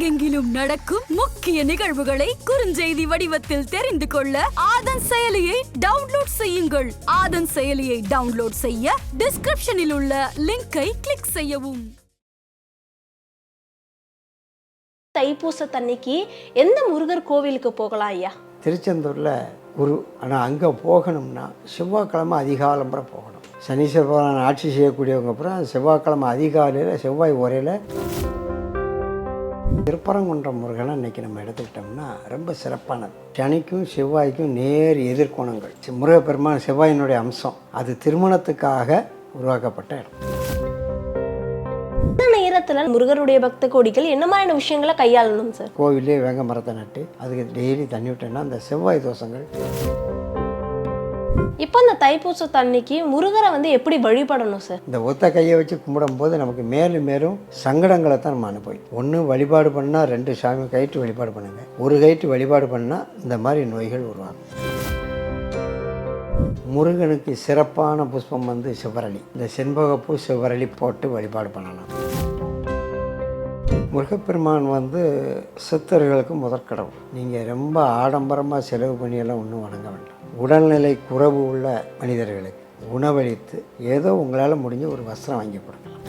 உலகெங்கிலும் நடக்கும் முக்கிய நிகழ்வுகளை குறுஞ்செய்தி வடிவத்தில் தெரிந்து கொள்ள ஆதன் செயலியை டவுன்லோட் செய்யுங்கள். ஆதன் செயலியை டவுன்லோட் செய்ய டிஸ்கிரிப்ஷனில் உள்ள லிங்கை கிளிக் செய்யவும். தைப்பூசத்தன்னைக்கு எந்த முருகர் கோவிலுக்கு போகலாம் ஐயா? திருச்செந்தூரில் குரு ஆனால் அங்கே போகணும்னா செவ்வாய்க்கிழமை அதிகாலம்புற போகணும். சனீஸ்வர பகவான் ஆட்சி செய்யக்கூடியவங்க அப்புறம் செவ்வாய்க்கிழமை அதிகாலையில் செவ்வாய் உரையில் திருப்பரங்குன்றம் முருகனை இன்னைக்கு நம்ம எடுத்துக்கிட்டோம்னா ரொம்ப சிறப்பானது. சனிக்கும் செவ்வாய்க்கும் நேர் எதிர்கோணங்கள். முருகப்பெருமான் செவ்வாயினுடைய அம்சம். அது திருமணத்துக்காக உருவாக்கப்பட்ட இடம். நேரத்துல முருகருடைய பக்த கோடிகள் என்ன மாதிரியான விஷயங்களை கையாளணும் சார் கோவிலே வேங்க மரத்தை நட்டு அதுக்கு டெய்லி தண்ணி விட்டோன்னா அந்த செவ்வாய் தோஷங்கள். இப்போ இந்த தைப்பூச தண்ணிக்கு முருகரை வந்து எப்படி வழிபடணும் சார் இந்த ஒத்த கையை வச்சு கும்பிடும்போது நமக்கு மேலும் மேலும் சங்கடங்களை தான் நம்ம அனுபவிக்கும் ஒன்று வழிபாடு பண்ணால் ரெண்டு சாமி கயிற்று வழிபாடு பண்ணுங்க. ஒரு கயிற்று வழிபாடு பண்ணால் இந்த மாதிரி நோய்கள் உருவாகும். முருகனுக்கு சிறப்பான புஷ்பம் வந்து சிவரளி இந்த செண்பகப்பூ சிவரளி போட்டு வழிபாடு பண்ணலாம். முருகப்பெருமான் வந்து சித்தர்களுக்கு முதற்கடவுள். நீங்கள் ரொம்ப ஆடம்பரமாக செலவு பண்ணியெல்லாம் ஒன்றும் வணங்க வேண்டாம். உடல்நிலை குறைவு உள்ள மனிதர்களுக்கு உணவளித்து ஏதோ உங்களால் முடிஞ்ச ஒரு வஸ்திரம் வாங்கி கொடுக்கலாம்.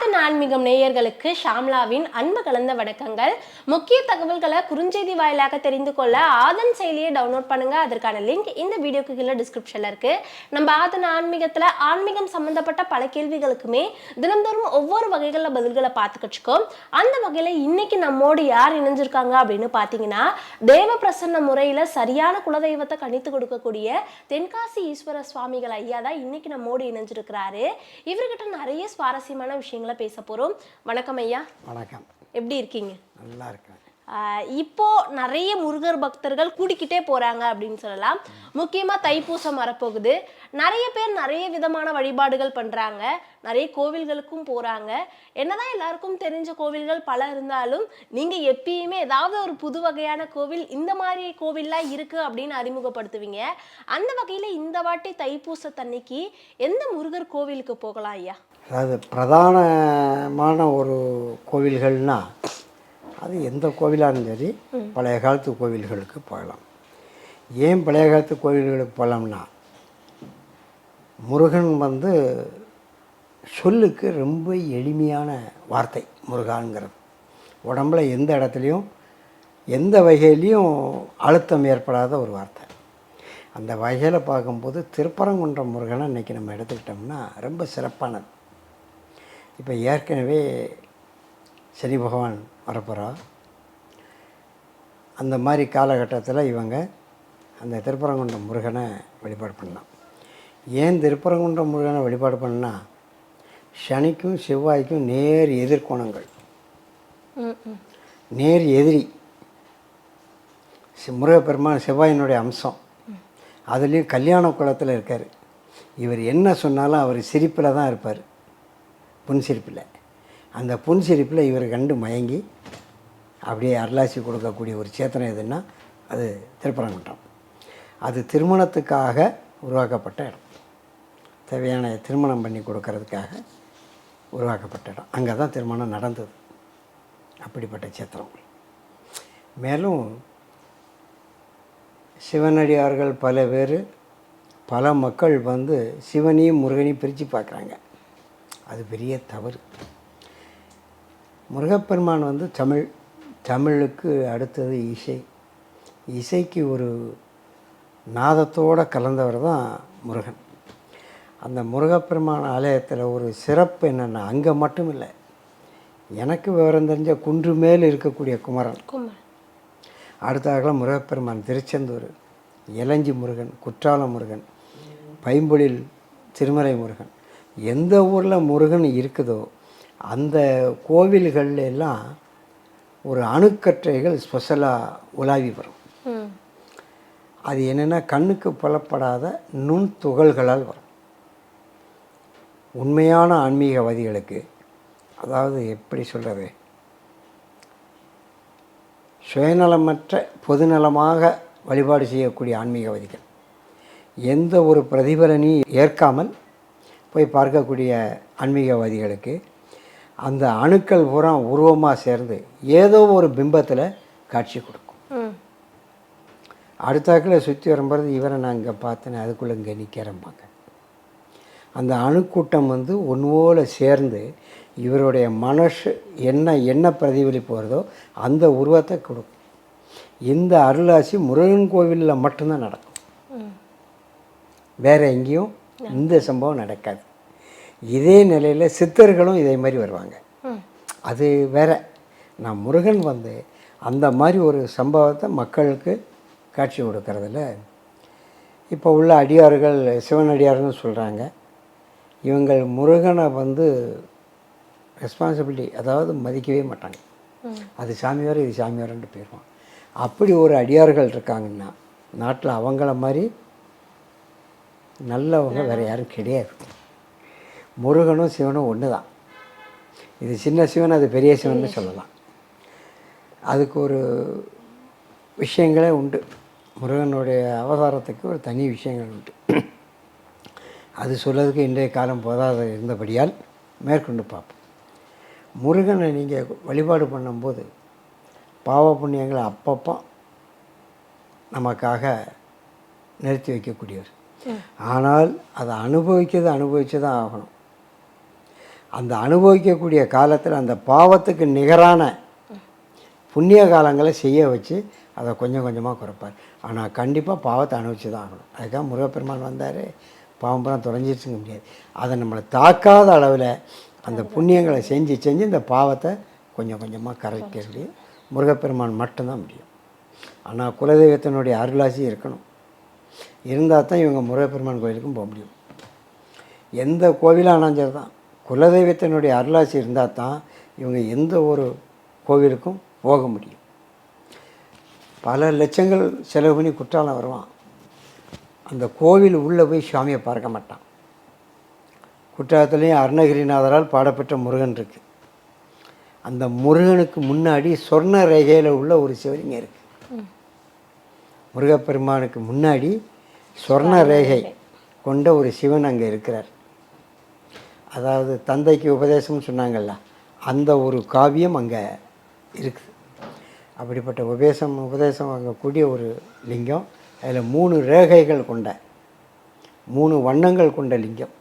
ஆதன் ஆன்மீகம் நேயர்களுக்கு ஷாம்லாவின் அன்பு கலந்த வணக்கங்கள். முக்கிய தகவல்களை குறுஞ்செய்தி வாயிலாக தெரிந்து கொள்ள ஆதன் செயலியை டவுன்லோட் பண்ணுங்க. அதற்கான லிங்க் இந்த வீடியோக்கு கீழே டிஸ்கிரிப்ஷன்ல இருக்கு. நம்ம ஆதன் ஆன்மீகத்துல ஆன்மீகம் சம்பந்தப்பட்ட பல கேள்விகளுக்குமே தினந்தோறும் ஒவ்வொரு வகைகளில் பதில்களை பார்த்துக்கிச்சுக்கோம் அந்த வகையில இன்னைக்கு நம்மோடு யார் இணைஞ்சிருக்காங்க அப்படின்னு பாத்தீங்கன்னா தேவ பிரசன்ன முறையில சரியான குலதெய்வத்தை கணித்து கொடுக்கக்கூடிய தென்காசி ஈஸ்வர சுவாமிகள் ஐயா தான் இன்னைக்கு நம்மோடு இணைஞ்சிருக்கிறாரு. இவர்கிட்ட நிறைய சுவாரஸ்யமான விஷயங்களை பேச போறோம். வணக்கம் ஐயா. வணக்கம். எப்படி இருக்கீங்க? நல்லா இருக்கேன். இப்போ நிறைய முருகர் பக்தர்கள் கூடிக்கிட்டே போறாங்க அப்படின்னு சொல்லலாம். முக்கியமா தைப்பூசம் வரப்போகுது. நிறைய பேர் நிறைய விதமான வழிபாடுகள் பண்றாங்க. நிறைய கோவில்களுக்கும் போறாங்க. என்னதான் எல்லாருக்கும் தெரிஞ்ச கோவில்கள் பல இருந்தாலும் நீங்க எப்பயுமே ஏதாவது ஒரு புது வகையான கோவில் இந்த மாதிரி கோவில்லாம் இருக்கு அப்படின்னு அறிமுகப்படுத்துவீங்க. அந்த வகையில இந்த வாட்டி தைப்பூசத்தன்னைக்கு எந்த முருகர் கோவிலுக்கு போகலாம் ஐயா? அதாவது பிரதானமான ஒரு கோவில்கள்னா அது எந்த கோவிலாக சரி பழைய காலத்து கோவில்களுக்கு போகலாம். ஏன் பழைய காலத்து கோவில்களுக்கு போகலாம்னா முருகன் வந்து சொல்லுக்கு ரொம்ப எளிமையான வார்த்தை முருகான்கிறது. உடம்புல எந்த இடத்துலையும் எந்த வகையிலையும் அழுத்தம் ஏற்படாத ஒரு வார்த்தை. அந்த வகையில் பார்க்கும்போது திருப்பரங்குன்றம் முருகனை இன்றைக்கி நம்ம எடுத்துக்கிட்டோம்னா ரொம்ப சிறப்பானது. இப்போ ஏற்கனவே சனி பகவான் வரப்போகிறா அந்த மாதிரி காலகட்டத்தில் இவங்க அந்த திருப்பரங்குன்றம் முருகனை வழிபாடு பண்ணலாம். ஏன் திருப்பரங்குன்றம் முருகனை வழிபாடு பண்ணா சனிக்கும் செவ்வாய்க்கும் நேர் எதிர்கோணங்கள் நேர் எதிரி. முருகப்பெருமான் செவ்வாயினுடைய அம்சம். அதுலேயும் கல்யாண குளத்தில் இருக்கார். இவர் என்ன சொன்னாலும் அவர் சிரிப்பில் தான் இருப்பார். புன்சிரிப்பில். அந்த புன்சிரிப்பில் இவர் கண்டு மயங்கி அப்படியே அருளாசி கொடுக்கக்கூடிய ஒரு சேத்தனை எதுன்னா அது திருப்பரங்குன்றம். அது திருமணத்துக்காக உருவாக்கப்பட்ட இடம். தேவையான திருமணம் பண்ணி கொடுக்கறதுக்காக உருவாக்கப்பட்ட இடம். அங்கே தான் திருமணம் நடந்தது. அப்படிப்பட்ட சேத்திரம் மேலும் சிவனடியார்கள் பல பேர் பல மக்கள் வந்து சிவனையும் முருகனையும் பிரித்து பார்க்குறாங்க. அது பெரிய தவறு. முருகப்பெருமான் வந்து தமிழ் தமிழுக்கு அடுத்தது இசை. இசைக்கு ஒரு நாதத்தோடு கலந்தவர் தான் முருகன். அந்த முருகப்பெருமான் ஆலயத்தில் ஒரு சிறப்பு என்னென்னா அங்கே மட்டும் இல்லை எனக்கு விவரம் தெரிஞ்ச குன்று மேல் இருக்கக்கூடிய குமரன். குமார் அடுத்ததாக முருகப்பெருமான் திருச்செந்தூர். இளஞ்சி முருகன் குற்றாலம் முருகன் பைம்பொழில் திருமலை முருகன். எந்த ஊரில் முருகன் இருக்குதோ அந்த கோவில்கள்ல எல்லாம் ஒரு அணுக்கற்றைகள் ஸ்பெஷலாக உலாவி வரும். அது என்னென்னா கண்ணுக்கு புலப்படாத நுண் துகள்களால் வரும். உண்மையான ஆன்மீகவாதிகளுக்கு அதாவது எப்படி சொல்கிறது சுயநலமற்ற பொதுநலமாக வழிபாடு செய்யக்கூடிய ஆன்மீகவாதிகள். எந்த ஒரு பிரதிபலனையும் ஏற்காமல் போய் பார்க்கக்கூடிய ஆன்மீகவாதிகளுக்கு அந்த அணுக்கள் பூரா உருவமாக சேர்ந்து ஏதோ ஒரு பிம்பத்தில் காட்சி கொடுக்கும். அடுத்தாக்கில் சுற்றி வரும்போது இவரை நான் இங்கே பார்த்தேன் அதுக்குள்ளே இங்கே நிற்கிறேம்பாங்க அந்த அணுக்கூட்டம் வந்து ஒன்றோல சேர்ந்து இவருடைய மனசு என்ன என்ன பிரதிபலிப்பு வருதோ அந்த உருவத்தை கொடுக்கும். இந்த அருளாசி முருகன் கோவிலில் மட்டும்தான் நடக்கும். வேறு எங்கேயும் இந்த சம்பவம் நடக்காது. இதே நிலையில் சித்தர்களும் இதே மாதிரி வருவாங்க. அது வேற. நான் முருகன் வந்து அந்த மாதிரி ஒரு சம்பவத்தை மக்களுக்கு காட்சி கொடுக்கறதுல இப்போ உள்ள அடியார்கள் சிவன் அடியார்னு சொல்கிறாங்க இவங்கள் முருகனை வந்து ரெஸ்பான்சிபிலிட்டி அதாவது மதிக்கவே மாட்டாங்க. அது சாமியார் இது சாமியார்ன்ட்டு போயிடுவான் அப்படி ஒரு அடியார்கள் இருக்காங்கன்னா நாட்டில் அவங்கள மாதிரி நல்லவங்க வேறு யாரும் கிடையாது. முருகனும் சிவனும் ஒன்று தான் இது சின்ன சிவன் அது பெரிய சிவன்னு சொல்லலாம். அதுக்கு ஒரு விஷயங்களே உண்டு. முருகனுடைய அவதாரத்துக்கு ஒரு தனி விஷயங்கள் உண்டு. அது சொல்றதுக்கு இன்றைய காலம் போதாத இருந்தபடியால் மேற்கொண்டு பார்ப்போம். முருகனை நீங்கள் வழிபாடு பண்ணும்போது பாவ புண்ணியங்களை அப்பப்போ நமக்காக நிறுத்தி வைக்கக்கூடியவர். ஆனால் அதை அனுபவிக்கிறது அனுபவித்து தான் ஆகணும். அந்த அனுபவிக்கக்கூடிய காலத்தில் அந்த பாவத்துக்கு நிகரான புண்ணிய காலங்களை செய்ய வச்சு அதை கொஞ்சம் கொஞ்சமாக குறைப்பார். ஆனால் கண்டிப்பாக பாவத்தை அனுபவிச்சு தான் ஆகணும். அதுக்காக முருகப்பெருமான் வந்தார். பாவம் பணம் தொலைஞ்சிருச்சுங்க முடியாது. அதை நம்மளை தாக்காத அளவில் அந்த புண்ணியங்களை செஞ்சு செஞ்சு இந்த பாவத்தை கொஞ்சம் கொஞ்சமாக கரைக்க முடியும் முருகப்பெருமான் மட்டும்தான் முடியும். ஆனால் குலதெய்வத்தினுடைய அருளாசி இருக்கணும். இருந்தால் தான் இவங்க முருகப்பெருமான் கோயிலுக்கும் போக முடியும். எந்த கோவிலானாலும் சரி தான். குலதெய்வத்தினுடைய அருளாசி இருந்தால் தான் இவங்க எந்த ஒரு கோவிலுக்கும் போக முடியும். பல லட்சங்கள் செலவு பண்ணி குற்றாலம் வருவான். அந்த கோவில் உள்ளே போய் சாமியை பார்க்க மாட்டான். குற்றாலத்துலேயும் அருணகிரிநாதரால் பாடப்பெற்ற முருகன் இருக்குது அந்த முருகனுக்கு முன்னாடி சொர்ண ரேகையில் உள்ள ஒரு சிவலிங்கம் இருக்குது முருகப்பெருமானுக்கு முன்னாடி சொர்ண ரேகை கொண்ட ஒரு சிவன் அங்கே இருக்கிறார். அதாவது தந்தைக்கு உபதேசம்னு சொன்னாங்கல்ல அந்த ஒரு காவியம் அங்கே இருக்குது. அப்படிப்பட்ட உபதேசம் உபதேசம் வாங்கக்கூடிய ஒரு லிங்கம் அதில் மூணு ரேகைகள் கொண்ட மூணு வண்ணங்கள் கொண்ட லிங்கம்.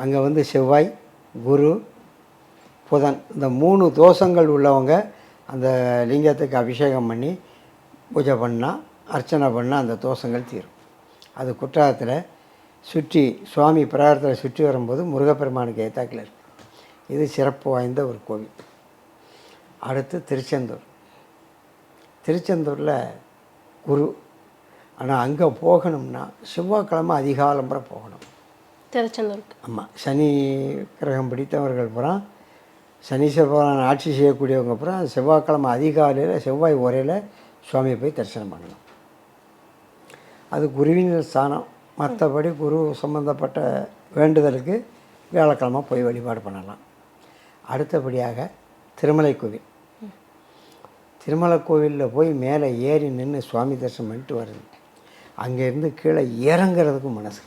அங்கே வந்து செவ்வாய் குரு புதன் இந்த மூணு தோஷங்கள் உள்ளவங்க அந்த லிங்கத்துக்கு அபிஷேகம் பண்ணி பூஜை பண்ணால் அர்ச்சனை பண்ணால் அந்த தோஷங்கள் தீரும். அது குற்றாலத்தில் சுற்றி சுவாமி பிரகாரத்தில் சுற்றி வரும்போது முருகப்பெருமானுக்கு ஏத்தாக்கில் இருக்கு. இது சிறப்பு வாய்ந்த ஒரு கோவில். அடுத்து திருச்செந்தூர். திருச்செந்தூரில் குரு. ஆனால் அங்கே போகணும்னா செவ்வாய்க்கிழமை அதிகாலம்புற போகணும். திருச்செந்தூருக்கு. ஆமாம் சனி கிரகம் பிடித்தவர்கள் பூரா சனீஸ்வர பகவான் ஆட்சி செய்யக்கூடியவங்க பூரா செவ்வாய்க்கிழமை அதிகாலையில் செவ்வாய் உரையில் சுவாமியை போய் தரிசனம் பண்ணணும். அது குருவின் ஸ்தானம். மற்றபடி குரு சம்பந்தப்பட்ட வேண்டுதலுக்கு வியாழக்கிழமை போய் வழிபாடு பண்ணலாம். அடுத்தபடியாக திருமலை கோவில். திருமலை கோவிலில் போய் மேலே ஏறி நின்று சுவாமி தரிசனம் பண்ணிட்டு வருது அங்கேருந்து கீழே இறங்கிறதுக்கும் மனசு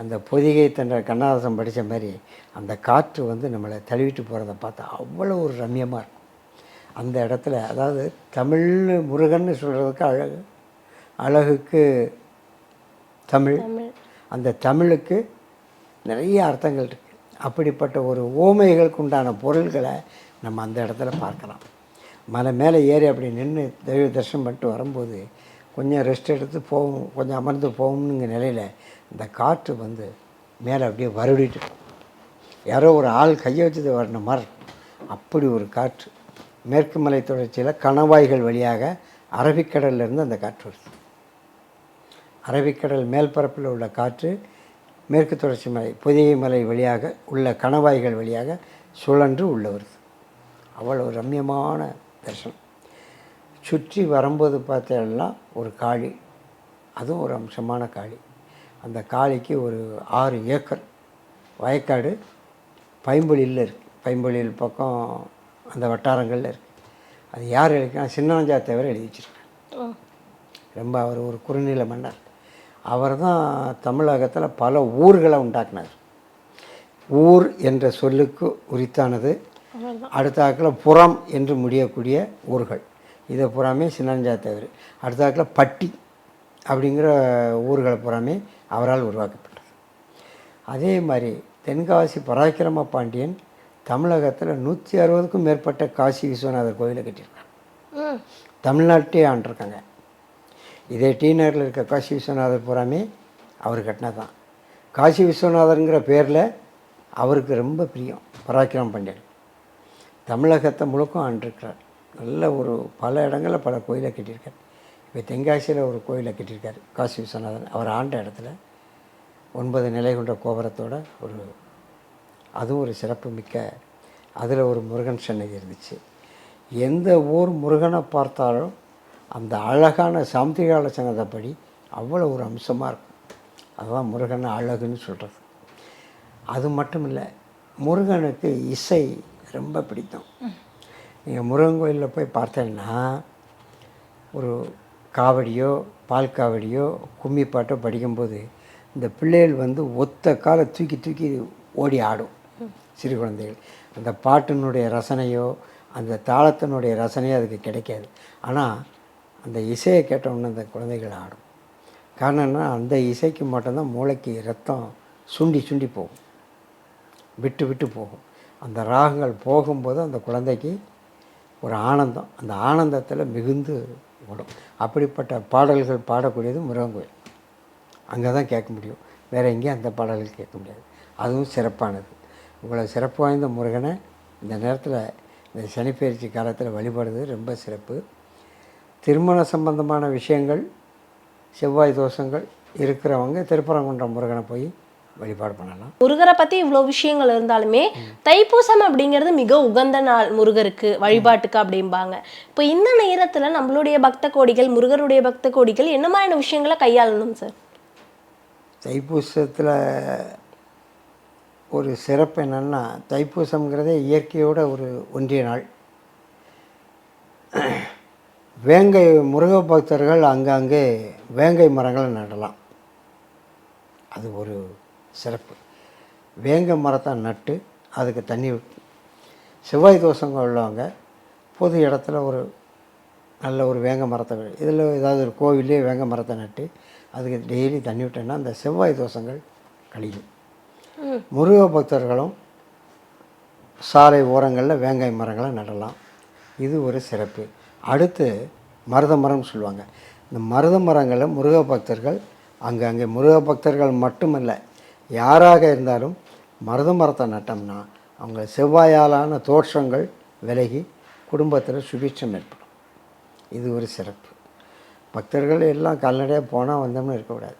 அந்த பொதிகை தன்ற கண்ணதாசன் படித்த மாதிரி அந்த காற்று வந்து நம்மளை தழுவிட்டு போகிறத பார்த்தா அவ்வளோ ஒரு ரம்யமாக இருக்கும். அந்த இடத்துல அதாவது தமிழ் முருகன்னு சொல்கிறதுக்கு அழகு. அழகுக்கு தமிழ். அந்த தமிழுக்கு நிறைய அர்த்தங்கள் இருக்குது அப்படிப்பட்ட ஒரு ஓமைகளுக்கு உண்டான பொருள்களை நம்ம அந்த இடத்துல பார்க்கலாம். மலை மேலே ஏறி அப்படி நின்று தெய்வ தரிசனம் பண்ணிட்டு வரும்போது கொஞ்சம் ரெஸ்ட் எடுத்து போகும் கொஞ்சம் அமர்ந்து போகும்னுங்க நிலையில் இந்த காற்று வந்து மேலே அப்படியே வருடிட்டு. யாரோ ஒரு ஆள் கையை வச்சது மாதிரி இருக்கும். அப்படி ஒரு காற்று. மேற்கு மலை தொடர்ச்சியில் கணவாய்கள் வழியாக அரபிக்கடல்ல இருந்து அந்த காற்று வருது. அரபிக்கடல் மேல்பரப்பில் உள்ள காற்று மேற்கு தொடர்ச்சி மலை பொதிகை மலை வழியாக உள்ள கணவாய்கள் வழியாக சுழன்று உள்ள வருது அவ்வளோ ரம்யமான தரிசனம். சுற்றி வரும்போது பார்த்தீங்கன்னா ஒரு காளி. அதுவும் ஒரு அம்சமான காளி. அந்த காளிக்கு ஒரு ஆறு ஏக்கர் வயக்காடு பைம்பொழியில் இருக்குது பைம்பொழியில் பக்கம் அந்த வட்டாரங்களில் இருக்குது அது யார் எழுதினா சின்னஞ்சா தவிர எழுதி வச்சிருக்காங்க ரொம்ப அவர் ஒரு குறுநில மன்னர். அவர் தான் தமிழகத்தில் பல ஊர்களை உண்டாக்குனார். ஊர் என்ற சொல்லுக்கு உரித்தானது. அடுத்தாக்கில் புறம் என்று முடியக்கூடிய ஊர்கள். இதை புறாமே சின்னஞ்சா தவிர. அடுத்தாக்கில் பட்டி அப்படிங்கிற ஊர்களை புறாமே அவரால் உருவாக்கப்பட்டது. அதே மாதிரி தென்காசி பராக்கிரம பாண்டியன் தமிழகத்தில் நூற்றி அறுபதுக்கும் மேற்பட்ட காசி விஸ்வநாதர் கோயிலை கட்டியிருக்காங்க தமிழ்நாட்டே ஆண்டிருக்காங்க. இதே டி நகரில் இருக்க காசி விஸ்வநாதர் பூராமே அவர் கட்டினது தான் காசி விஸ்வநாதருங்கிற பேரில் அவருக்கு ரொம்ப பிரியம் பராக்கிரம் பாண்டியன் தமிழகத்தை முழுக்கும் ஆண்டிருக்கிறார். நல்ல ஒரு பல இடங்களில் பல கோயிலை கட்டியிருக்கார். இப்போ தென்காசியில் ஒரு கோயிலை கட்டியிருக்கார் காசி விஸ்வநாதன் அவர் ஆண்ட இடத்துல ஒன்பது நிலை கொண்ட கோபுரத்தோட ஒரு அதுவும் ஒரு சிறப்பு மிக்க அதில் ஒரு முருகன் சன்னதி இருந்துச்சு. எந்த ஊர் முருகனை பார்த்தாலும் அந்த அழகான சாந்திகால சங்கதப்படி அவ்வளோ ஒரு அம்சமாக இருக்கும். அதுதான் முருகன் அழகுன்னு சொல்கிறது அது மட்டும் இல்லை முருகனுக்கு இசை ரொம்ப பிடிக்கும். நீங்கள் முருகன் கோயிலில் போய் பார்த்தேன்னா ஒரு காவடியோ பால் காவடியோ கும்மி பாட்டோ படிக்கும்போது இந்த பிள்ளைகள் வந்து ஒத்த காலை தூக்கி தூக்கி ஓடி ஆடும். சிறு குழந்தைகள். அந்த பாட்டினுடைய ரசனையோ அந்த தாளத்தினுடைய ரசனையோ அதுக்கு கிடைக்காது. ஆனால் அந்த இசையை கேட்டோன்னே அந்த குழந்தைகள் ஆடும். காரணம் என்ன அந்த இசைக்கு மட்டும்தான் மூளைக்கு ரத்தம் சுண்டி சுண்டி போகும். விட்டு விட்டு போகும். அந்த ராகங்கள் போகும்போது அந்த குழந்தைக்கு ஒரு ஆனந்தம். அந்த ஆனந்தத்தில் மிகுந்து ஓடும். அப்படிப்பட்ட பாடல்கள் பாடக்கூடியது முருகன் கோயில். அங்கே தான் கேட்க முடியும். வேறு எங்கேயும் அந்த பாடல்கள் கேட்க முடியாது. அதுவும் சிறப்பானது. இவ்வளோ சிறப்பு வாய்ந்த முருகனை இந்த நேரத்தில் இந்த சனிப்பயிற்சி காலத்தில் வழிபடுறது ரொம்ப சிறப்பு. திருமண சம்பந்தமான விஷயங்கள் செவ்வாய் தோஷங்கள் இருக்கிறவங்க திருப்பரங்குன்றம் முருகனை போய் வழிபாடு பண்ணலாம். முருகரை பத்தி இவ்வளோ விஷயங்கள் இருந்தாலுமே தைப்பூசம் அப்படிங்கிறது மிக உகந்த நாள் முருகருக்கு வழிபாட்டுக்கு அப்படிம்பாங்க. இப்போ இந்த நேரத்துல நம்மளுடைய பக்த கோடிகள் முருகருடைய பக்த கோடிகள் என்ன மாதிரியான விஷயங்களை கையாளணும் சார் தைப்பூசத்தில் ஒரு சிறப்பு என்னென்னா தைப்பூசம்ங்கிறதே இயற்கையோட ஒரு ஒன்றிய நாள். வேங்கை முருக பக்தர்கள் அங்கங்கே வேங்கை மரங்களை நடலாம் அது ஒரு சிறப்பு. வேங்கை மரத்தை நட்டு அதுக்கு தண்ணி செவ்வாய் தோஷங்க உள்ளவங்க பொது இடத்துல ஒரு நல்ல ஒரு வேங்க மரத்தை இதில் ஏதாவது ஒரு கோவிலே வேங்க மரத்தை நட்டு அதுக்கு டெய்லி தண்ணி விட்டோன்னா அந்த செவ்வாய் தோஷங்கள் கழியும். முருக பக்தர்களும் சாலை ஓரங்களில் வேங்காய் மரங்களை நடலாம். இது ஒரு சிறப்பு. அடுத்து மருத மரம்னு சொல்லுவாங்க. இந்த மருத மரங்களை முருக பக்தர்கள் அங்கங்கே முருக பக்தர்கள் மட்டுமல்ல யாராக இருந்தாலும் மருத மரத்தை நட்டோம்னா அவங்க செவ்வாயாலான தோற்றங்கள் விலகி குடும்பத்தில் சுபிட்சம் ஏற்படும். இது ஒரு சிறப்பு. பக்தர்கள் எல்லாம் கால்நடையாக போனால் வந்தோம்னு இருக்கக்கூடாது.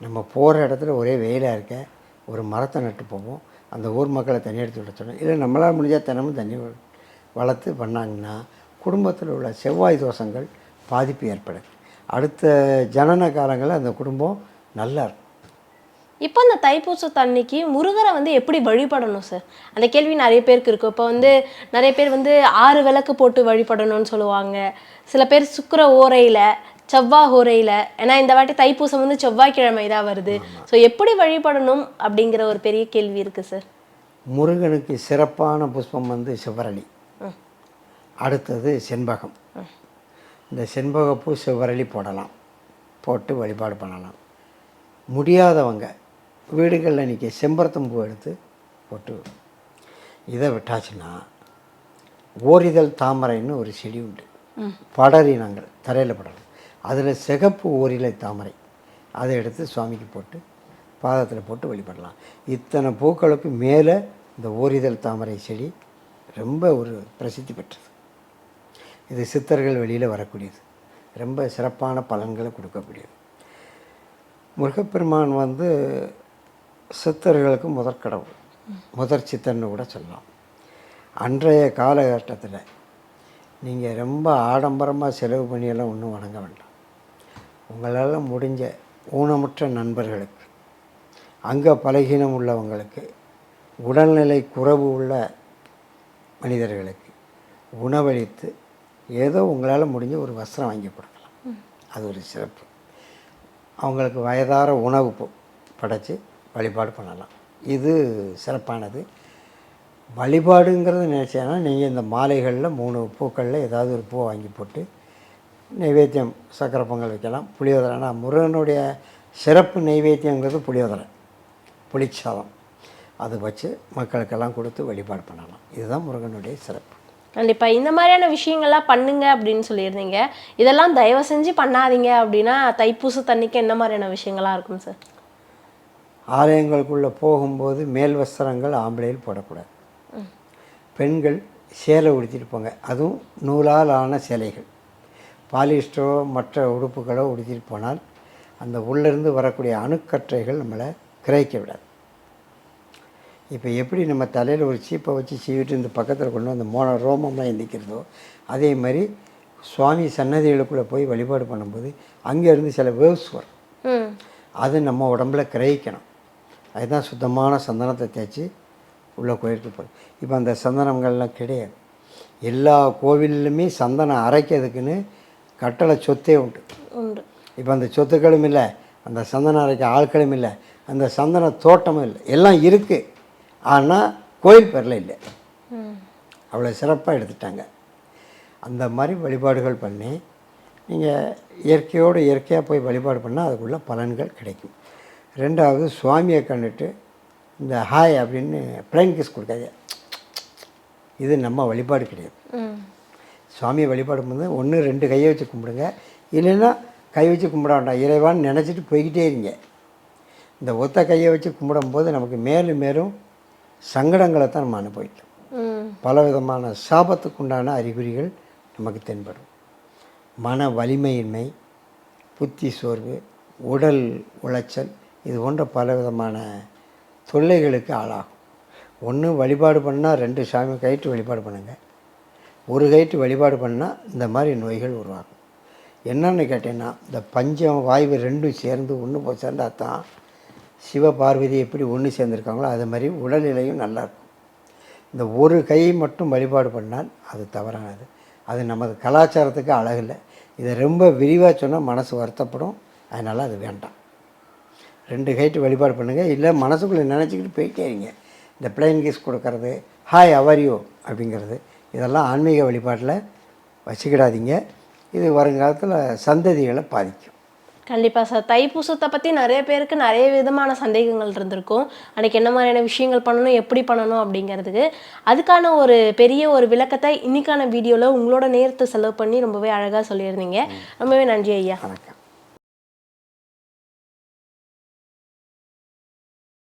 நம்ம போகிற இடத்துல ஒரே வெயிலாக இருக்க ஒரு மரத்தை நட்டு போவோம் அந்த ஊர் மக்களை தண்ணி எடுத்து விட சொன்னோம். இல்லை நம்மளால் முடிஞ்சால் தினமும் தண்ணி வளர்த்து பண்ணாங்கன்னா குடும்பத்தில் உள்ள செவ்வாய் தோஷங்கள் பாதிப்பு ஏற்படுது. அடுத்த ஜனன காலங்களில் அந்த குடும்பம் நல்லா இருக்கும். இப்போ இந்த தைப்பூசத்து அன்னைக்கு முருகரை வந்து எப்படி வழிபடணும் சார்? அந்த கேள்வி நிறைய பேருக்கு இருக்கும் இப்போ வந்து நிறைய பேர் வந்து ஆறு விளக்கு போட்டு வழிபடணும்னு சொல்லுவாங்க. சில பேர் சுக்கிர ஓரையில் செவ்வாய் ஓரையில் ஏன்னா இந்த வாட்டி தைப்பூசம் வந்து செவ்வாய்க்கிழமை தான் வருது. ஸோ எப்படி வழிபடணும் அப்படிங்கிற ஒரு பெரிய கேள்வி இருக்கு சார். முருகனுக்கு சிறப்பான புஷ்பம் வந்து சிவரளி அடுத்தது செண்பகம். இந்த செண்பகப்பூ சிவரளி போடலாம். போட்டு வழிபாடு பண்ணலாம். முடியாதவங்க வீடுகளில் நிற்க செம்பருத்தம் பூ எடுத்து போட்டு இதை விட்டாச்சுன்னா ஓரிதழ் தாமரைன்னு ஒரு செடி உண்டு. படரினங்கள் தரையில் படரும் அதில் சிகப்பு ஓரிலை தாமரை. அதை எடுத்து சுவாமிக்கு போட்டு பாதத்தில் போட்டு வழிபடலாம். இத்தனை பூக்களுக்கு மேலே இந்த ஓரிதழ் தாமரை செடி ரொம்ப ஒரு பிரசித்தி பெற்றது. இது சித்தர்கள் வெளியில் வரக்கூடியது. ரொம்ப சிறப்பான பலன்களை கொடுக்கக்கூடியது. முருகப்பெருமான் வந்து சித்தர்களுக்கு முதற்கடவுள் முதற் சித்தர்னு கூட சொல்லலாம். அன்றைய காலகட்டத்தில் நீங்கள் ரொம்ப ஆடம்பரமாக செலவு பண்ணியெல்லாம் ஒன்றும் வணங்க வேண்டாம். உங்களால் முடிஞ்ச ஊனமுற்ற நண்பர்களுக்கு அங்கே பலகீனம் உள்ளவங்களுக்கு உடல்நிலை குறைவு உள்ள மனிதர்களுக்கு உணவளித்து ஏதோ உங்களால் முடிஞ்ச ஒரு வஸ்திரம் வாங்கி கொடுக்கலாம். அது ஒரு சிறப்பு. அவங்களுக்கு வயதார உணவு ப- வழிபாடு பண்ணலாம். இது சிறப்பானது. வழிபாடுங்கிறது நினச்சேன்னா நீங்கள் இந்த மாலைகளில் மூணு பூக்களில் ஏதாவது ஒரு பூ வாங்கி போட்டு நைவேத்தியம் சக்கரை பொங்கல் வைக்கலாம். புளியோதரைனா முருகனுடைய சிறப்பு நைவேத்தியங்கிறது புளியோதரை. புளிச்சாதம். அது வச்சு மக்களுக்கெல்லாம் கொடுத்து வழிபாடு பண்ணலாம். இதுதான் முருகனுடைய சிறப்பு. கண்டிப்பாக இந்த மாதிரியான விஷயங்கள்லாம் பண்ணுங்க அப்படின்னு சொல்லியிருந்தீங்க. இதெல்லாம் தயவு செஞ்சு பண்ணாதீங்க அப்படின்னா தைப்பூச தண்ணிக்கு என்ன மாதிரியான விஷயங்களா இருக்கும் சார்? ஆலயங்களுக்குள்ளே போகும்போது மேல் வஸ்திரங்கள் ஆம்பளையில் போடக்கூடாது. பெண்கள் சேலை உடுத்திட்டு போங்க. அதுவும் நூலால் ஆன சேலைகள். பாலிஸ்டரோ மற்ற உடுப்புகளோ உடுத்திட்டு போனால் அந்த உள்ளேருந்து வரக்கூடிய அணுக்கற்றைகள் நம்மளை கிரகிக்க விடாது. இப்போ எப்படி நம்ம தலையில் ஒரு சீப்பை வச்சு சீவிட்டு இந்த பக்கத்தில் கொண்டு வந்து மோன ரோமம்லாம் எந்திக்கிறதோ அதே மாதிரி சுவாமி சன்னதிகளுக்குள்ளே போய் வழிபாடு பண்ணும்போது அங்கேருந்து சில வேவ்ஸ் வரும். அது நம்ம உடம்புல கிரகிக்கணும். அதுதான் சுத்தமான சந்தனத்தை தேய்ச்சி உள்ள கோயிலுக்கு போகுது இப்போ அந்த சந்தனங்கள்லாம் கிடையாது. எல்லா கோவில்லுமே சந்தனம் அரைக்கிறதுக்குன்னு கட்டளை சொத்தே உண்டு. உண்டு. இப்போ அந்த சொத்துக்களும் இல்லை அந்த சந்தனம் அரைக்க ஆட்களும் இல்லை அந்த சந்தன தோட்டமும் இல்லை. எல்லாம் இருக்குது ஆனால் கோயில் பேரில் இல்லை. அவ்வளோ சிறப்பாக எடுத்துட்டாங்க. அந்த மாதிரி வழிபாடுகள் பண்ணி நீங்கள் இயற்கையோடு இயற்கையாக போய் வழிபாடு பண்ணால் அதுக்குள்ள பலன்கள் கிடைக்கும். ரெண்டாவது சுவாமியை கண்டுட்டு இந்த ஹாய் அப்படின்னு பிளைன் கிஸ் கொடுக்காது இது நம்ம வழிபாடு கிடையாது. சுவாமியை வழிபாடு பண்ணது ஒன்று ரெண்டு கையை வச்சு கும்பிடுங்க. இல்லைன்னா கை வச்சு கும்பிட வேண்டாம். இறைவான்னு நினச்சிட்டு போய்கிட்டே இருங்க. இந்த ஒத்த கையை வச்சு கும்பிடும்போது நமக்கு மேலும் மேலும் சங்கடங்களை தான் நம்ம அனுபவிக்கும் ம். பலவிதமான சாபத்துக்குண்டான அறிகுறிகள் நமக்கு தென்படும். மன வலிமையின்மை புத்தி சோர்வு உடல் உளைச்சல் இது போன்ற பலவிதமான தொல்லைகளுக்கு ஆளாகும். ஒன்று வழிபாடு பண்ணால் ரெண்டு சாமி கயிற்று வழிபாடு பண்ணுங்க. ஒரு கயிற்று வழிபாடு பண்ணால் இந்த மாதிரி நோய்கள் உருவாகும். என்னன்னு கேட்டீங்கன்னா இந்த பஞ்சம் வாய்வு ரெண்டும் சேர்ந்து ஒன்று போய் சேர்ந்தா தான் சிவ பார்வதி எப்படி ஒன்று சேர்ந்துருக்காங்களோ அது மாதிரி உடல்நிலையும் நல்லாயிருக்கும். இந்த ஒரு கை மட்டும் வழிபாடு பண்ணால் அது தவறானது. அது நமது கலாச்சாரத்துக்கு அழகில்லை. இதை ரொம்ப விரிவாக சொன்னால் மனசு வருத்தப்படும். அதனால் அது வேண்டாம். ரெண்டு கைட்டு வழிபாடு பண்ணுங்கள் இல்லை மனசுக்குள்ளே நினச்சிக்கிட்டு போயிட்டே இருங்க. இந்த பிளைன் கீஸ் கொடுக்கறது ஹாய் அவரியோ அப்படிங்கிறது. இதெல்லாம் ஆன்மீக வழிபாட்டில் வச்சுக்கிடாதீங்க. இது வருங்காலத்தில் சந்ததிகளை பாதிக்கும். கண்டிப்பாக சார். தைப்பூசத்தை பற்றி நிறைய பேருக்கு நிறைய விதமான சந்தேகங்கள் இருந்திருக்கும். அன்னைக்கு என்ன மாதிரியான விஷயங்கள் பண்ணணும் எப்படி பண்ணணும் அப்படிங்கிறதுக்கு. அதுக்கான ஒரு பெரிய ஒரு விளக்கத்தை இன்னைக்கான வீடியோவில் உங்களோட நேரத்தை செலவு பண்ணி ரொம்பவே அழகாக சொல்லியிருந்தீங்க. ரொம்பவே நன்றி ஐயா. வணக்கம்.